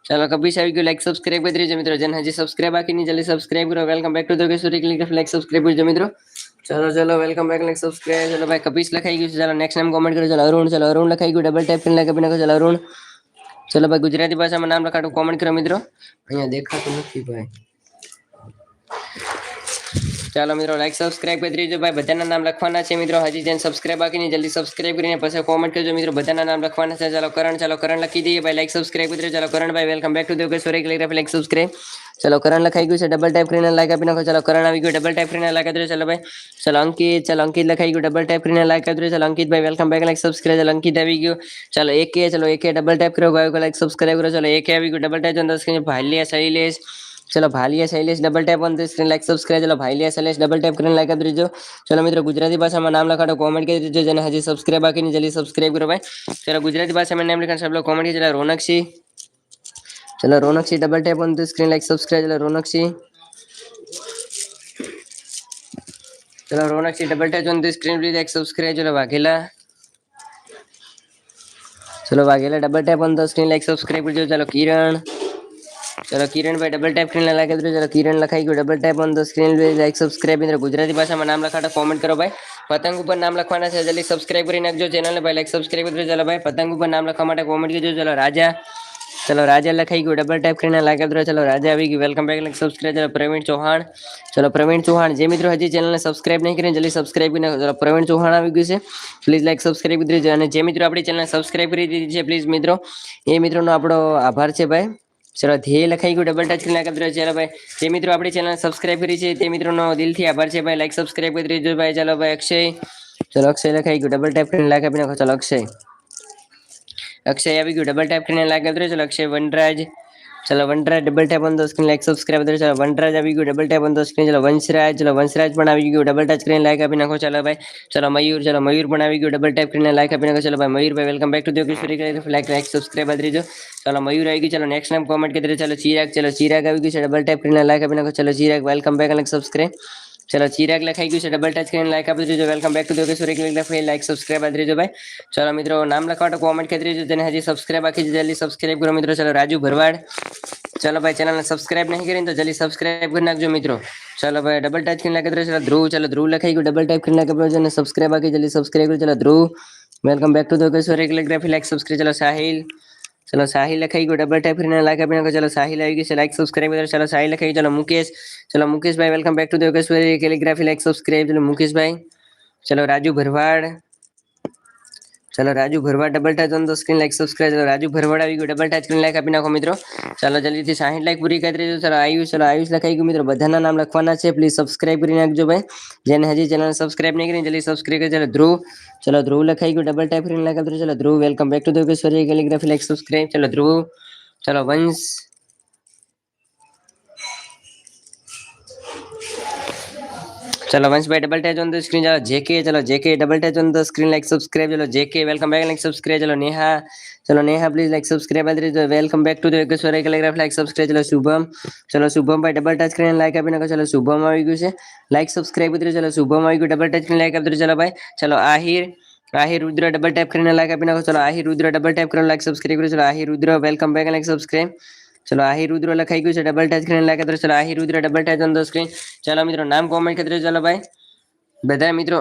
ચલો કપીશ આવી ગયું લાઈક સબસ્ક્રાઇબ કરી દેજો મિત્રો જેને હજી સબસ્ક્રાઇબ બાકી નહીં જલ્દી સબસ્ક્રાઇબ કરો welcome back to the Kesuri click like subscribe કરજો મિત્રો ચલો ચલો વેલકમ બેક લાઈક સબસ્ક્રાઇબ ચલો ભાઈ કપીશ લખાઈ ગયું છે ચલો નેક્સ્ટ નામ કોમેન્ટ કરો ચલો અરુણ ચલો અરુણ લખાઈ ગયું ડબલ ટેપ કરીને લાઈક આપી નાખો ચલો અરુણ ચલો ભાઈ ગુજરાતી ભાષામાં નામ લખાડું કોમેન્ટ કરો મિત્રો અહીંયા દેખાતું નથી ભાઈ ચાલો મિત્રો લાઈક સબસ્ક્રાઇબ કરી દેજો ભાઈ બધાના નામ લખવાના છે મિત્રો હજી જેને સબસ્ક્રાઇબ બાકી નહીં જલ્દી સબસ્ક્રાઇબ કરીને પછી કોમેન્ટ કરજો મિત્રો બધાના નામ લખવાના છે ચાલો કરણ ચાલો કરણ લખી દઈએ ભાઈ લાઈક સબસ્ક્રાઇબ કરી દેજો ચાલો કરણ ભાઈ welcome back to Devkeshwari calligraphy like subscribe ચલો કરણ લખાઈ ગયું છે ડબલ ટાઈપ કરીને લાઈક આપી નાખો ચાલો કરણ આવી ગયું ડબલ ટાઈપ કરીને લાઈક આપી દો ચાલો ભાઈ ચાલો અંકિત ચાલો અંકિત લખાઈ ગયું ડબલ ટાઈપ કરીને લાઈક આપી દો ચાલો અંકિત ભાઈ વેલકમ બેક લાઈક સબસ્ક્રાઇબ ચાલો અંકિત આવી ગયું ચાલો એકે ચાલો એકે ડબલ ટાઈપ કરો ગાયો લાઈક સબસ્ક્રાઇબ કરો ચાલો એકે આવી ગયું ડબલ ટાઈપ અંદર સ્ક્રીન ભાલ્યા શૈલેષ चलो भाई Shailesh double tap on the screen like subscribe चलो भाई सैलेश डबल टैप करें लाइक कर दीजिए चलो मित्र, गुजराती भाषा में नाम लिखा कमेंट कर दीजिए जैसे हजी सब्सक्राइब बाकी नहीं, जल्दी सब्सक्राइब करो भाई। चलो गुजराती भाषा में नाम लिखा सब लोग कॉमेंट चलो रोनक्षी चलो Ronakshi double tap on the screen like subscribe चलो रोनक्षी चलो Ronakshi double tap on the screen please like subscribe चलो वाघेला। चलो Vaghela double tap on the screen like subscribe कर चलो किरण। ચલો કિરણભાઈ ડબલ ટાઈપ કરીને લાઈક કરી ચલો કિરણ લખાઈ ગયું double type on the screen like subscribe મિત્રો ગુજરાતી ભાષામાં નામ લખાડો કોમેન્ટ કરો ભાઈ પતંગ ઉપર નામ લખવાના છે જલ્દી સબસ્ક્રાઇબ કરી નાખજો ચેનલને ભાઈ લાઈક સબસ્ક્રાઇબ કરજો ચલો ભાઈ પતંગ ઉપર નામ લખવા માટે કોમેન્ટ કરજો ચલો રાજા ચલો રાજા લખાઈ ગયું ડબલ ટાઈપ કરીને લાઈક કરી ચલો રાજા આવી ગયું વેલકમ બેક લાઈક સબસ્ક્રાઇબ ચલો પ્રવીણ ચૌહાણ ચલો પ્રવીણ ચૌહાણ જે મિત્રો હજી ચેનલને સબસ્ક્રાઇબ નહીં કરીને જલ્દી સબસ્ક્રાઇબ કરી નાખો ચલો પ્રવીણ ચૌહાણ આવી ગયું છે પ્લીઝ લાઈક સબસ્ક્રાઇબ કરી દેજો અને જે મિત્રો આપણી ચેનલ સબસ્ક્રાઇબ કરી દીધી છે પ્લીઝ મિત્રો એ મિત્રોનો આપણો આભાર છે ભાઈ ચલો ધ્યેય લખાઈ ગયું ડબલ ટચ કરી લાઈક આપી ચાલો ભાઈ. જે મિત્રો આપણી ચેનલ સબસ્ક્રાઇબ કરી છે, તે મિત્રોનો દિલથી આભાર છે ભાઈ. લાઈક સબસ્ક્રાઇબ કરી દેજો ભાઈ. ચાલો ભાઈ, અક્ષય. ચલો, અક્ષય લખાઈ ગયું ડબલ ટાઈપ કરીને લાખ આપી નાખો ચલો, અક્ષય. અક્ષય આવી ગયું ડબલ ટાઈપ કરીને લાખ આપી ચલો, અક્ષય વનરાજ. चलो वन drive double tap on the screen like subscribe करो चलो वन ड्राइव अभी double tap on the screen चलो वंश राज चलो वंश राज बना भी डबल टच स्क्रीन लाइक अभी नाखो चलो भाई, चलो मयूर चलो मयूर बना भी डबल टैप स्क्रीन लाइक अभी नाखो चलो भाई, मयूर भाई वेलकम बैक टू दियो लाइक लाइक सब्सक्राइब कर दीजिए चलो मयूर आएगी, चलो नेक्स्ट टाइम कमेंट के दीजिए चलो चिराग चलो चिराग अभी क्यों डबल टैप स्क्रीन लाइक अभी नाखो चलो Chirag welcome back like subscribe back like subscribe ચલો ચિરાગ લખાઈ ગયું છે ડબલ ટચ કરીને લાઈક આપી દેજો welcome back to the Kishori click like subscribe આપી દેજો ભાઈ ચલો મિત્રો નામ લખવા કોમેન્ટ કરી દેજો તેને હજી સબસ્ક્રાઇબ બાકી છે જલ્દી સબસ્ક્રાઇબ કરો મિત્રો ચલો રાજુ ભરવાડ ચલો ભાઈ ચેનલને સબસ્ક્રાઇબ નહીં કરીને તો જલ્દી સબસ્ક્રાઇબ કરી નાખજો મિત્રો ચલો ભાઈ ડબલ ટાઈપ કરીને લાગે ચલો ધ્રુવ ચલો ધ્રુવ લખાઈ ગયું ડબલ ટાઈપ કરીને લાગે અને સબસ્ક્રાઇબ બાકી જલ્દી સબસ્ક્રાઇબ કરો ચલો Dhruv welcome back to the Keshwar calligraphy like subscribe ચલો સાહિલ चलो साहिल लखाई को डबल टैप करने लाइक अपने ना चलो साहिल आएगी से लाइक सब्सक्राइब करो। चलो साहिल लखाई चलो मुकेश चलो मुकेश भाई welcome back to the Yogeshwari telegraphy like subscribe चलो मुकेश भाई, चलो राजू भरवाड़ ચલો Raju Bharwad double touch on the screen like subscribe ચલો રાજુ ભરવાડ આવી ગયું ડબલ ટચ કરીને લાઈક આપી નાખો મિત્રો ચાલો જલ્દીથી સાહીઠ લાઈક પૂરી કરી દેજો ચલો આયુષ ચલો આયુષ લખાઈ ગયું મિત્રો બધાના નામ લખવાના છે પ્લીઝ સબસ્ક્રાઇબ કરી નાખજો ભાઈ જેને હજી ચેનલ સબસ્ક્રાઇબ નહીં કરી જલ્દી સબસ્ક્રાઇબ કરી ચલો ધ્રુવ ચલો ધ્રુવ લખાઈ ગયું ડબલ ટાઈપ કરીને લાઈક આપી ચલો Dhruv welcome back to the Keshwari calligraphy like subscribe ચલો ધ્રુવ ચલો વંશ चलो वंश भाई double tech on the screen चलो जेके चलो JK double tech on the screen like subscribe चलो JK welcome back like subscribe चलो नेहा चलो Neha please like subscribe welcome back to the Yogeshwar calligraph like subscribe ચલો શુભમ ચલો શુભમ ભાઈ double touch કરીને like આપી નાખો ચલો શુભમ આવી ગયું છે લાઈક સબસ્ક્રાઇબ કરી ચલો શુભમ આવી ગયું ડબલ ટચ કરીને લાઈક આપી ચલો ભાઈ ચલો આહિર આહિર રુદ્ર ડબલ ટેપ કરીને લાઈક આપી નાખો ચલો આહિર રુદ્ર ડબલ ટેપ કરીને લાઈક સબસ્ક્રાઇબ કરો ચલો Ahir Rudra welcome back like subscribe ચલો આહિર રુદ્ર લખાઈ ગયું છે ડબલ ટચ કરીને લાઈક કરો ચલો Ahir Rudra double touch on the screen ચાલો મિત્રો નામ કોમેન્ટ કરી ચલો ભાઈ બધા મિત્રો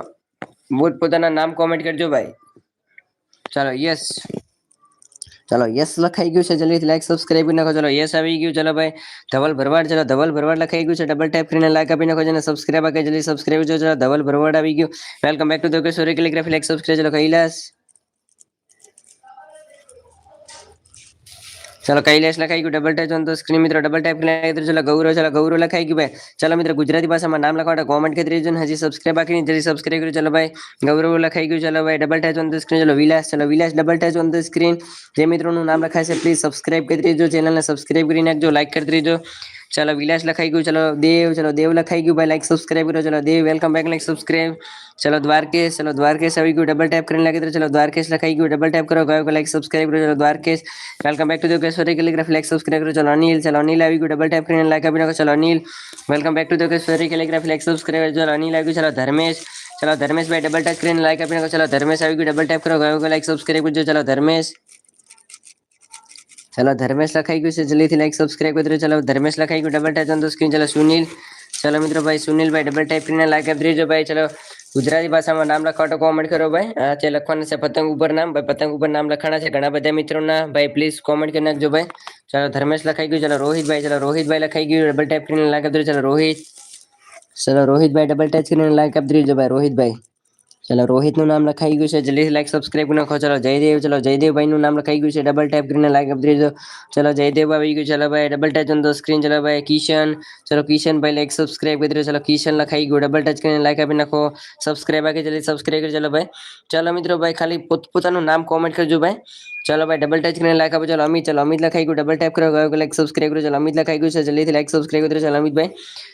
પોત પોતાના નામ કોમેન્ટ કરજો ભાઈ ચાલો યસ ચાલો યસ લખાઈ ગયું છે જલ્દીથી લાઈક સબસ્ક્રાઇબ કરી નાખો ચલો યસ આવી ગયું ચલો ભાઈ ધવલ ભરવાડ ચલો ધવલ ભરવાડ લખાઈ ગયું છે ડબલ ટેપ કરીને લાઈક આપી નાખો અને સબસ્ક્રાઇબ આપી જલ્દી સબસ્ક્રાઇબ જો ચલો ધવલ ભરવાડ આવી ગયું welcome back to the sorry calligraphy like subscribe ચલો કૈલાસ ચલો કૈલાશ લખાઈ ગયું double tech on the screen મિત્રો ડબલ ટેપ કરી ચલો ગૌરવ ચલો ગૌરવ લખાઈ ગયું ભાઈ ચલો મિત્રો ગુજરાતી ભાષામાં નામ લખવા માટે કોમેન્ટ કરી દેજો હજી સબસ્ક્રાઇબ બાકી જલ્દી સબસ્ક્રાઇબ કર્યું ચલો ભાઈ ગૌરવ લખાઈ ગયું ચલો ભાઈ double tech on the screen ચલો વિલાસ ચલો Vilas double tech on the screen જે મિત્રોનું નામ લખાય છે પ્લીઝ સબસ્ક્રાઇબ કરી દેજો ચેનલને સબસ્ક્રાઇબ કરી નાખજો લાઈક કરી દેજો ચલો વિલાસ લખાઈ ગયું ચલો દેવ ચલો દેવ લખાઈ ગયું ભાઈ લાઈક સબસ્ક્રાઇબ કરો ચલો Dev welcome back like subscribe ચલો દ્વારકેશ ચલો દ્વારકેશ આવી ગયું ડબલ ટેપ કરીને લાગી દો ચલો દ્વારકેશ લખાઈ ગયું ડબલ ટેપ કરો ગયો લાઈક સબસ્ક્રાઇબ કરો ચલો Dwarkesh welcome back to the Keshwari calligraph like subscribe કરો ચલો અનિલ ચલો અનિલ આવી ગયું ડબલ ટેપ કરીને લાઈક આપી નાખો ચલો Anil welcome back to the Keshwari calligraph like subscribe ચલો અનિલ આવી ગયું ચલો ધર્મેશ ચલો ધર્મેશ ભાઈ ડબલ ટેપ કરીને લાઈક આપી નાખો ચલો ધર્મેશ આવી ગયું ડબલ ટેપ કરો ગયો લાઈક સબસ્ક્રાઇબ કરજો ચલો ધર્મેશ ચલો ધર્મેશ લખાઈ ગયું છે જલ્દીથી લાઈક સબસ્ક્રાઇબ કરી ચલો ધર્મેશ લખાઈ ગયું double tech on the screen ચલો સુનિલ ચલો મિત્રો ભાઈ સુનિલભાઈ ડબલ ટાઈપ કરીને લાઈક આપી દેજો ભાઈ ચલો ગુજરાતી ભાષામાં નામ લખવા તો કોમેન્ટ કરો ભાઈ આ છે લખવાનું છે પતંગ ઉપર નામ ભાઈ પતંગ ઉપર નામ લખાણા છે ઘણા બધા મિત્રોના ભાઈ પ્લીઝ કોમેન્ટ કરી નાખજો ભાઈ ચલો ધર્મેશ લખાઈ ગયું ચલો રોહિતભાઈ ચલો રોહિતભાઈ લખાઈ ગયું ડબલ ટાઈપ કરીને લાઈક આપી દેજો ચલો રોહિત ચલો રોહિતભાઈ ડબલ ટાઈપ કરીને લાઈક આપી દેજો ભાઈ રોહિતભાઈ ચલો રોહિતનું નામ લખાઈ ગયું છે. જલ્દી લાઈક સબસ્ક્રાઇબ નાખો ચલો જયદેવ, ચલો જયદેવભાઈનું નામ લખાઈ ગયું છે. ડબલ ટાઈપ કરીને લાઈક આપી દેજો ચલો જયદેવ આવી ગયું. ચલો ભાઈ double touch on the screen ચલો ભાઈ, કિશન. ચલો કિશનભાઈ લાઈક સબસ્ક્રાઇબ કરી દેજો ચલો કિશન લખાઈ ગયું. ડબલ ટચ કરીને લાઈક આપી નાખો. સબસ્ક્રાઇબ આપી જલ્દી સબસ્ક્રાઇબ કરી ચલો ભાઈ. ચલો મિત્રો ભાઈ, ખાલી પોતપોતાનું નામ કોમેન્ટ કરજો ભાઈ. ચલો ભાઈ ડબલ ટચ કરીને લાઈક આપો ચલો અમિત ચલો અમિત લખાઈ ગયું ડબલ ટાઈપ કરો ગયો લાઈક સબસ્ક્રાઇબ કરો ચલો અમિત લખાઈ ગયું છે જલ્દીથી લાઈક સબસ્ક્રાઇબ કરો ચલો અમિતભાઈ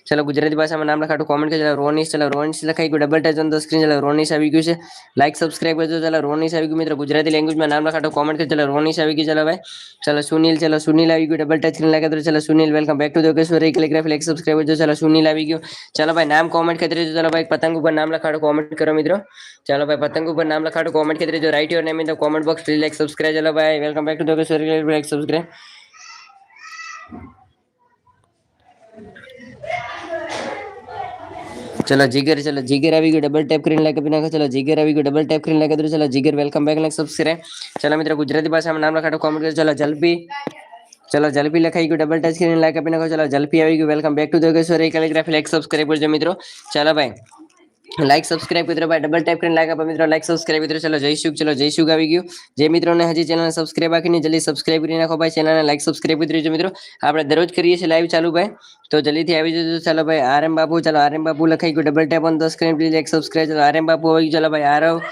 ચલો ગુજરાતી ભાષામાં નામ લખાટું કોમેન્ટ કરજો રોનિશ ચલો રોનિશ લખાઈ ગયું double touch on the screen ચલો રોનિશ આવી ગયું છે લાઈક સબસ્ક્રાઇબ કરજો ચલો રોનિશ આવી ગયું મિત્રો ગુજરાતી લેંગ્વેજમાં નામ લખાટું કોમેન્ટ કરજો ચલો રોનિશ આવી ગયું ચલો ભાઈ ચલો સુનિલ ચલો સુનિલ આવી ગયું ડબલ ટચ કરીને લાગે તો ચલો Sunil welcome back to Yogeshwari calligraphy like subscribe કરજો ચલો સુનિલ આવી ગયું ચલો ભાઈ નામ કોમેન્ટ કરી દેજો ચલો ભાઈ પતંગ ઉપર નામ લખાડો કોમેન્ટ કરો મિત્રો ચલો ભાઈ પતંગ ઉપર નામ લખાડો કોમેન્ટ કરી દેજો write your name in the comment box please like subscribe चलो बाय वेलकम बैक टू दोगे लाइक सब्सक्राइब चलो जिगर चलो जिगर अभी को डबल टैप करीने लगे बिना चलो जिगर अभी को डबल टैप करीने लगे तो चलो जिगर वेलकम बैक लाइक सब्सक्राइब चलो मित्र, गुजराती भाषा में नाम लखा कमेंट कर, चलो जल्दी। चलो जल्दी लखाई को डबल टच करीने लगे बिना चलो जल्दी अभी को वेलकम बैक टू दोगे सोरी कैलीग्राफी लाइक सब्सक्राइब कर जो मित्रों। चलो भाई લાઈક સબસ્ક્રાઇબ મિત્રો, ભાઈ ડબલ ટાઈપ કરીને લાઈક આપો મિત્રો. લાઈક સબસ્ક્રાઇબ મિત્રો. ચલો જયશુક ચલો જયશુક આવી ગયું. જે મિત્રોને હજી ચેનલને સબસ્ક્રાઇબ રાખીને જલ્દી સબસ્ક્રાઇબ કરી નાખો ભાઈ. ચેનલને લાઈક સબસ્ક્રાઇબ કરી દેજો મિત્રો. આપણે દરરોજ કરીએ છીએ લાઈવ ચાલુ ભાઈ. તો જલ્દીથી આવી જજો. ચાલો ભાઈ, આરએમ બાપુ, ચાલો, આરએમ બાપુ લખાઈ ગયું. Double tap on the screen please like subscribe ચાલો, આરએમ બાપુ આવી ગયું. ચાલો ભાઈ, આરવ.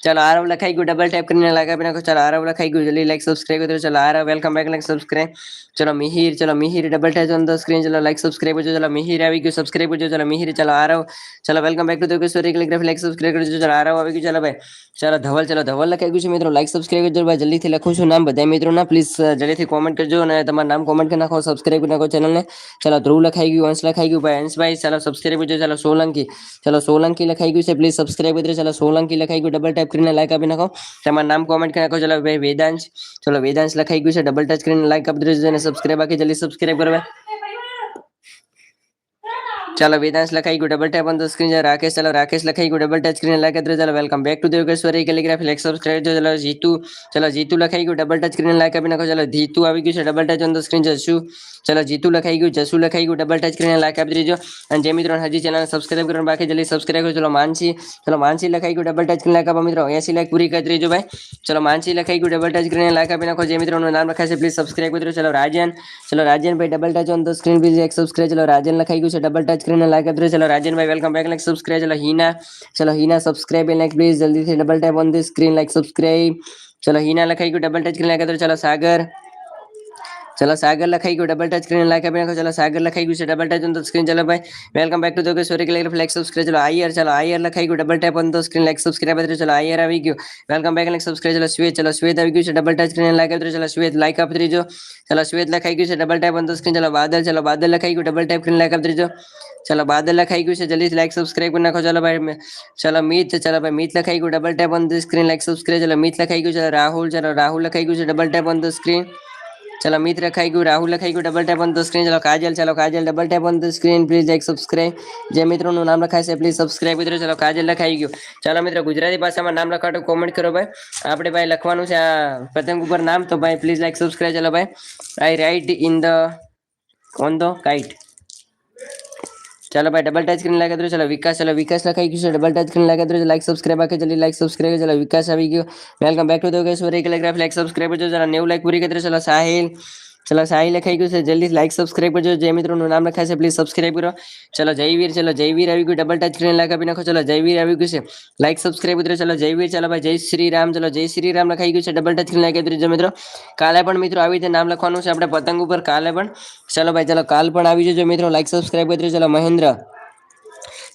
ચાલો આરવ લખાઈ ગયું ડબલ ટાઈપ કરીને લાઈક આપી નાખો ચાલો આરવ લખાઈ ગયું જલ્દી લાઈક સબસ્ક્રાઇબ કરો ચાલો Aarav welcome back like subscribe ચલો મિહિર ચલો Mihir double tech on the screen ચલો લાઈક સબસ્ક્રાઇબ કરજો ચલો મિહિર આવી ગયું સબસ્ક્રાઇબ કરજો ચલો મિહિર ચલો આરવ ચલો welcome back to the sorry calligraphy like subscribe કરજો ચલો આરવ આવી ગયું ચલો ભાઈ ચલો ધવલ ચલો ધવલ લખાઈ ગયું છે મિત્રો લાઈક સબસ્ક્રાઇબ કરજો ભાઈ જલ્દીથી લખું છું નામ બધા મિત્રોના પ્લીઝ જલ્દીથી કોમેન્ટ કરજો અને તમારું નામ કોમેન્ટ કરી નાખો સબસ્ક્રાઇબ કરી નાખો ચેનલને ચલો ધ્રુવ લખાઈ ગયું અંશ લખાઈ ગયું ભાઈ અંશભાઈ ચલો સબસ્ક્રાઇબ કરજો ચલો સોલંકી ચલો સોલંકી લખાઈ ગયું છે પ્લીઝ સબસ્ક્રાઇબ કરજો ચલો સોલંકી લખાઈ ગયું ડબલ ટાઈપ કરીને લાઈક આપી નાખો તમારું નામ કોમેન્ટ કરી નાખો ચલો ભાઈ વેદાંશ ચલો વેદાંશ લખાઈ ગયું છે ડબલ ટચ કરીને લાઈક આપી દેજો અને સબસ્ક્રાઇબ બાકી જલ્દી સબસ્ક્રાઇબ કરવા ચાલો વેદાંશ લખાઈ ગયું double tap on the screen Rakesh ચાલો રાકેશ લખાઈ ગયું ડબલ ટચ સ્ક્રીન લાઈક ચાલો welcome back to Devgeshwari calligraphy like subscribe જો ચાલો જીતુ ચાલો જીતુ લખાઈ ગયું ડબલ ટચ સ્ક્રીન લાઈક આપી નાખો ચાલો જીતુ આવી ગયું છે double touch on the screen Jashu ચાલો જીતુ લખાઈ ગયું જસુ લખાઈ ગયું ડબલ ટચ સ્ક્રીન લાઈક આપી દેજો અને જે મિત્રો હજી ચેનલ સબસ્ક્રાઇબ કરવાનું બાકી જલ્દી સબસ્ક્રાઇબ કરો ચલો માનસી ચલો માનસી લખાઈ ગયું ડબલ ટચ સ્ક્રીન લાઈક આપો મિત્રો એસી લાઈક પૂરી કરી દેજો ભાઈ ચલો માનસી લખાઈ ગયું ડબલ ટચ સ્ક્રીન લાઈક આપી નાખો જે મિત્રોનું નામ લખાશે પ્લીઝ સબસ્ક્રાઇબ કરી ચલો રાજન ચલો રાજન ભાઈ double touch on the screen please એક સબસ્ક્રાઇબ ચલો રાજન લખાઈ ગયું છે ડબલ ટચ स्क्रीन में लाइक चलो राजन भाई वेलकम बैक लाइक सब्सक्राइब चलो हीना चलो हीना सब्सक्राइब लाइक प्लीज़ जल्दी से double tap on the screen like subscribe चलो हीना लखाई को डबल टच करने लगा तो चलो सागर चलो सागर लखाई को डबल टच स्क्रीन लाइक अभी चलो सागर लखाई को डबल टच तो स्क्रीन चलो भाई। वेलकम बैक टू दोगे सूर्य के लिए लाइक सब्सक्राइब चलो आई यार, चलो आई यार लखाई को double tap on the screen like subscribe करते चलो आई यार अभी क्यों? वेलकम बैक लाइक सब्सक्राइब चलो श्वेत चलो श्वेत अभी क्यों डबल टच स्क्रीन लाइक अभी चलो श्वेत लाइक अप जो। चलो श्वेत लखाई क्यों double tap on the screen चलो बादल चलो बादल लखाई को डबल टैप स्क्रीन लाइक अभी जो। चलो बादल लखाई को जल्दी से लाइक सब्सक्राइब करना को चलो भाई। चलो मीत चलो भाई मीत लखाई को double tap on the screen like subscribe चलो मीत लखाई को, चलो राहुल चलो राहुल लखाई को double tap on the screen ચલો મિત્ર લખાઈ ગયું રાહુલ લખાઈ ગયું double tap on the screen ચલો કાજલ ચલો Kajal double tap on the screen please like subscribe જે મિત્રોનું નામ લખાય છે પ્લીઝ સબસ્ક્રાઇબ મિત્રો ચલો કાજલ લખાઈ ગયું ચાલો મિત્રો ગુજરાતી ભાષામાં નામ લખાતો કોમેન્ટ કરો ભાઈ. આપણે ભાઈ લખવાનું છે આ પતંગ ઉપર નામ, તો ભાઈ પ્લીઝ લાઈક સબસ્ક્રાઇબ ચલો ભાઈ. I write in the on the kite चलो भाई डबल टच करने लगा तो चलो विकास चलो विकास लखा क्यों डबल टच करने लगा तो लाइक सब्सक्राइब आके चलिए लाइक सब्सक्राइब चलो विकास अभी वेलकम बैक टू दो लाइक सब्सक्राइब जो जरा न्यू लाइक पूरी की चलो साहिल। ચલો સાહી લખાઈ ગયું છે. જલ્દી લાઈક સબસ્ક્રાઇબ કરજો. જે મિત્રોનું નામ લખાય છે પ્લીઝ સબસ્ક્રાઇબ કરો. ચલો જયવીર ચલો જયવીર આવી ગયું. ડબલ ટચ કરીને લાઈક આપી નાખો. ચલો જયવીર આવી ગયું છે. લાઈક સબસ્ક્રાઇબ કરો ચલો જયવીર, ચલો ભાઈ, જય શ્રી રામ. ચલો જય શ્રી રામ લખાઈ ગયું છે. ડબલ ટચ કરીને લાઈક આપી દેજો મિત્રો. કાલે પણ, મિત્રો, આવી રીતે નામ લખવાનું છે. આપણે પતંગ ઉપર કાલે પણ. ચલો ભાઈ, ચલો કાલ પણ આવી જજો, મિત્રો. લાઈક સબસ્ક્રાઇબ કરી ચલો મહેન્દ્ર.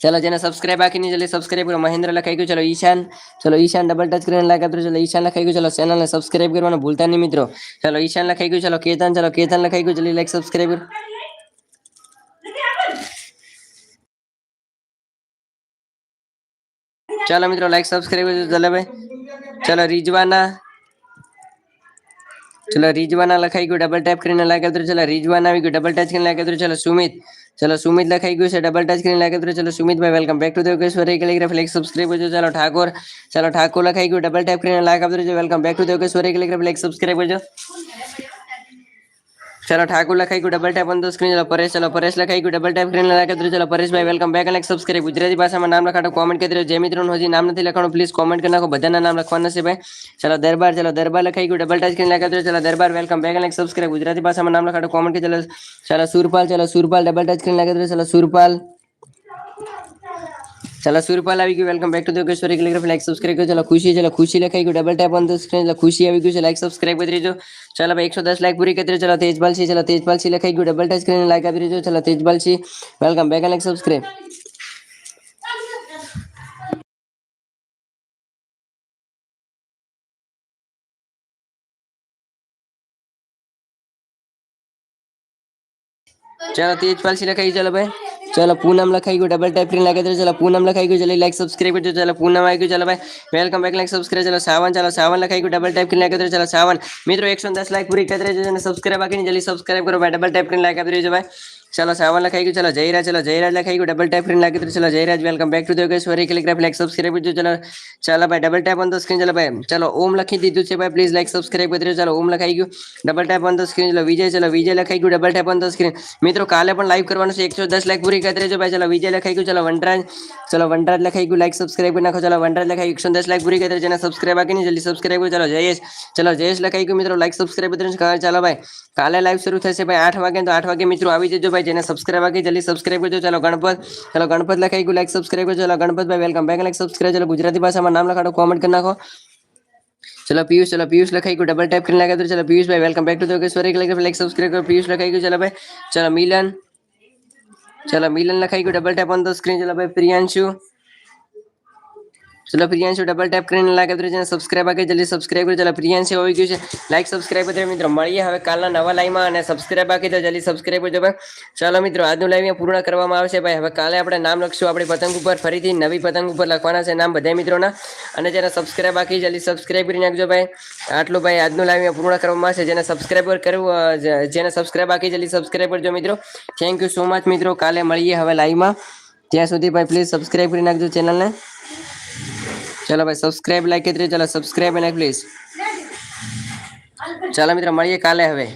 ચલો જેને સબસ્ક્રાઇબ બાકી જલ્દી સબસ્ક્રાઇબ કરો મહેન્દ્ર લખાઈ ગયું ચલો ઈશાન ચલો ઈશાન ડબલ ટચ કરીને લાઈક આપજો ચલો ઈશાન લખાઈ ગયું ચલો ચેનલને સબસ્ક્રાઇબ કરવાનું ભૂલતા નહીં મિત્રો ચલો ઈશાન લખાઈ ગયું ચલો કેતન ચલો કેતન લખાઈ ગયું જલ્દી લાઈક સબસ્ક્રાઇબ કરો ચાલો મિત્રો લાઈક સબસ્ક્રાઇબ કરજો ચલો ભાઈ ચલો રીજવાના ચલો રીજવાના લખાઈ ગયું ડબલ ટેપ કરીને લાઈક આપજો ચલો રીજવાના આવી ગયું ડબલ ટચ કરીને લાઈક આપજો ચલો સુમિત ચલો સુમિત લખાઈ ગયું છે ડબલ ટચ કરીને લાઈક આપજો ચલો Sumitbhai welcome back to the Yogeshwari calligraph like subscribe કરજો ચલો ઠાકોર ચલો ઠાકોર લખાઈ ગયું ડબલ ટેપ કરીને લાઈક આપજો welcome back to the Yogeshwari calligraph like subscribe કરજો ચલો ઠાકુર લખાઈ ગયું double tap on the screen ચલો પરેશ ચલો પરેશ લખાઈ ગયું ડબલ ટેપ કરીને લખાઈ દીધું ચલો પરેશભાઈ વેલકમ બેક અને સબસ્ક્રાઇબ ગુજરાતી ભાષામાં નામ લખાડો કોમેન્ટ કરી દેજો જે મિત્રોનું હજી નામ નથી લખવાનું પ્લીઝ કોમેન્ટ કરી નાખો બધાના નામ લખવાના છે ભાઈ ચલો દરબાર ચલો દરબાર લખાઈ ગયું ડબલ ટેપ કરીને લખાઈ દીધું ચલો દરબાર વેલકમ બેક અને સબસ્ક્રાઇબ ગુજરાતી ભાષામાં નામ લખાડો કોમેન્ટ કરી ચલો ચલો સુરપાલ ચલો સુરપાલ ડબલ ટચ કરીને લખાઈ દીધું ચલો સુરપાલ चला सूर्यपाल अभी की welcome back to the story के लिए लाइक सब्सक्राइब करो। चला खुशी चला खुशी लिखाई को double tap on the screen चला खुशी अभी की लाइक सब्सक्राइब कर दीजिए चलो भाई 110 लाइक पूरी कर चलो तेजपाल सी, चलो तेजपाल सी लिखाई को डबल टैप स्क्रीन लाइक कर दीजिए चलो तेजपाल सी वेलकम बैक लाइक सब्सक्राइब चलो तेजपाल सी लिखाई चलो भाई। चलो पूनम लखाई को डबल टैप करें लगे चलो पूनम लखाई को चलो लाइक सब्सक्राइब कर चलो पूनम आई को चलो भाई वेलकम बैक लाइक सब्सक्राइब चलो सावन चलो सावन लखाई को डबल टैप करने लगे चलो सावन। मित्रों, एक सौ दस लाइक पूरी कहते रहे सब्सक्राइब आके नहीं, जल्दी सब्सक्राइब करो भाई डबल टैप करने लाइक आप जो भाई। ભાઈ ચલો સાવન લખાઈ ગયું ચલો જયરાજ ચલો જયરાજ લખાઈ ગયું ડબલ ટેપ કરીને લાગી ચલો Jayraj welcome back to the Yogeshwari calligraph like subscribe કરજો ચલો ચાલો ભાઈ double tap on the screen ચલો ભાઈ ચલો ઓમ લખી દીધું છે ભાઈ પ્લીઝ લાઈક સબસ્ક્રાઇબ કરી દેજો ચલો ઓમ લખાઈ ગયું double tap on the screen ચલો વિજય ચલો વિજય લખાઈ ગયું double tap on the screen મિત્રો કાલે પણ લાઈવ કરવાનું છે એકસો દસ લાઈક પૂરી કરી દેજો ભાઈ ચલો વિજય લખાઈ ગયું ચલો વનરાજ ચલો વનરાજ લખાઈ ગયું લાઈક સબસ્ક્રાઇબ કરી નાખો ચલો વનરાજ લખાઈ એકસો દસ લાઈક પૂરી કરી દેજો અને સબસ્ક્રાઇબ બાકી નહીં જલ્દી સબસ્ક્રાઇબ કરો ચલો જયેશ ચલો જયેશ લખાઈ ગયું મિત્રો લાઈક સબસ્ક્રાઇબ કરી દેજો ચાલો ભાઈ કાલે લાઈવ શરૂ થશે ભાઈ આઠ વાગે તો આઠ વાગે મિત્રો આવી જજો ભાઈ જેને સબસ્ક્રાઇબ બાકી જલ્દી સબસ્ક્રાઇબ કરજો ચલો ગણપત ચલો ગણપત લખાઈ ગયું લાઈક સબસ્ક્રાઇબ કરજો ચલો ગણપત ભાઈ વેલકમ બેક લાઈક સબસ્ક્રાઇબ ચલો ગુજરાતી ભાષામાં નામ લખાડો કોમેન્ટ કરી નાખો ચલો પિયુષ ચલો પિયુષ લખાઈ ગયું ડબલ ટેપ કરીને લાગે તો ચલો પિયુષ ભાઈ welcome back to the Yogeshwari like subscribe કરો પિયુષ લખાઈ ગયું ચલો ભાઈ ચલો મિલન ચલો મિલન લખાઈ ગયું double tap on the screen ચલો ભાઈ પ્રિયાંશુ ચલો પ્રિયાંશુ ડબલ ટેપ કરીને લાગે તો જેને સબસ્ક્રાઇબ આગે જલ્દી સબસ્ક્રાઇબ કરો ચલો પ્રિયાંશુ આવી ગયું છે. લાઈક સબસ્ક્રાઇબ કરી મિત્રો, મળીએ હવે કાલના નવા લાઈવમાં અને સબસ્ક્રાઇબ બાકી તો જલ્દી સબસ્ક્રાઇબ કરજો ભાઈ. ચાલો મિત્રો, આજનું લાઈવ પૂર્ણ કરવામાં આવશે ભાઈ. હવે કાલે આપણે નામ લખશું આપણી પતંગ ઉપર. ફરીથી નવી પતંગ ઉપર લખવાના છે નામ બધા મિત્રોના. અને જેને સબસ્ક્રાઇબ બાકી જલ્દી સબસ્ક્રાઇબ કરી નાખજો ભાઈ. આટલું ભાઈ આજનું લાઈવ પૂર્ણ કરવામાં આવશે. જેને સબસ્ક્રાઇબર કરવું જેને સબસ્ક્રાઇબ બાકી જલ્દી સબસ્ક્રાઇબ કરજો મિત્રો. થેન્ક યુ સો મચ મિત્રો. કાલે મળીએ હવે લાઈવમાં ત્યાં સુધી ભાઈ પ્લીઝ સબસ્ક્રાઇબ કરી નાખજો ચેનલને ચલો ભાઈ સબસ્ક્રાઇબ લાઈક કરી ચલો સબસ્ક્રાઇબ અને પ્લીઝ ચાલો મિત્રો મળીએ કાલે હવે